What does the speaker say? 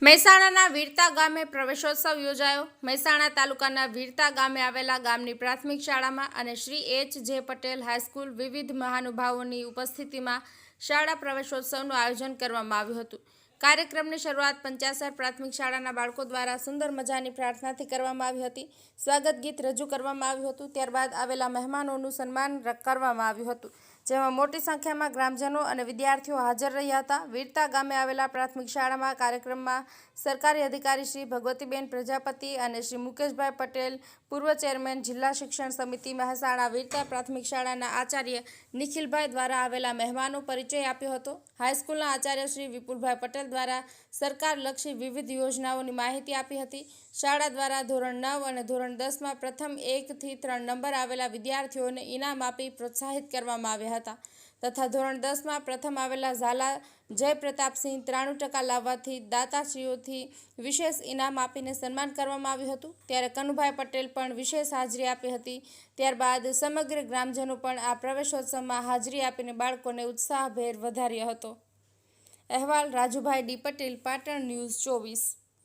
મહેસાણાના વીરતા ગામે પ્રવેશોત્સવ યોજાયો. મહેસાણા તાલુકાના વીરતા ગામે આવેલા ગામની પ્રાથમિક શાળામાં અને શ્રી એચ જે પટેલ હાઈસ્કૂલ વિવિધ મહાનુભાવોની ઉપસ્થિતિમાં શાળા પ્રવેશોત્સવનું આયોજન કરવામાં આવ્યું હતું. કાર્યક્રમની શરૂઆત પંચાસર પ્રાથમિક શાળાના બાળકો દ્વારા સુંદર મજાની પ્રાર્થનાથી કરવામાં આવી હતી. સ્વાગત ગીત રજૂ કરવામાં આવ્યું હતું. ત્યારબાદ આવેલા મહેમાનોનું સન્માન કરવામાં આવ્યું હતું. જેમાં મોટી સંખ્યામાં ગ્રામજનો અને વિદ્યાર્થીઓ હાજર રહ્યા હતા. વીરતા ગામે આવેલા પ્રાથમિક શાળામાં કાર્યક્રમમાં સરકારી અધિકારી શ્રી ભગવતીબેન પ્રજાપતિ અને શ્રી મુકેશભાઈ પટેલ, પૂર્વ ચેરમેન જિલ્લા શિક્ષણ સમિતિ મહેસાણા, વીરતા પ્રાથમિક શાળાના આચાર્ય નિખિલભાઈ દ્વારા આવેલા મહેમાનો પરિચય આપ્યો હતો. હાઈસ્કૂલના આચાર્ય શ્રી વિપુલભાઈ પટેલ દ્વારા સરકારલક્ષી વિવિધ યોજનાઓની માહિતી આપી હતી. શાળા દ્વારા ધોરણ નવ અને ધોરણ દસમાં પ્રથમ એકથી ત્રણ નંબર આવેલા વિદ્યાર્થીઓને ઇનામ આપી પ્રોત્સાહિત કરવામાં આવ્યા હતા. તથા ધોરણ દસમાં પ્રથમ આવેલા ઝાલા જયપ્રતાપસિંહ ત્રાણું ટકા લાવવાથી દાતાશ્રીઓથી વિશેષ ઇનામ આપીને સન્માન કરવામાં આવ્યું હતું. ત્યારે કનુભાઈ પટેલ પણ વિશેષ હાજરી આપી હતી. ત્યારબાદ સમગ્ર ગ્રામજનો પણ આ પ્રવેશોત્સવમાં હાજરી આપીને બાળકોને ઉત્સાહભેર વધાર્યો હતો. અહેવાલ રાજુભાઈ ડી પટેલ, પાટણ ન્યૂઝ ચોવીસ.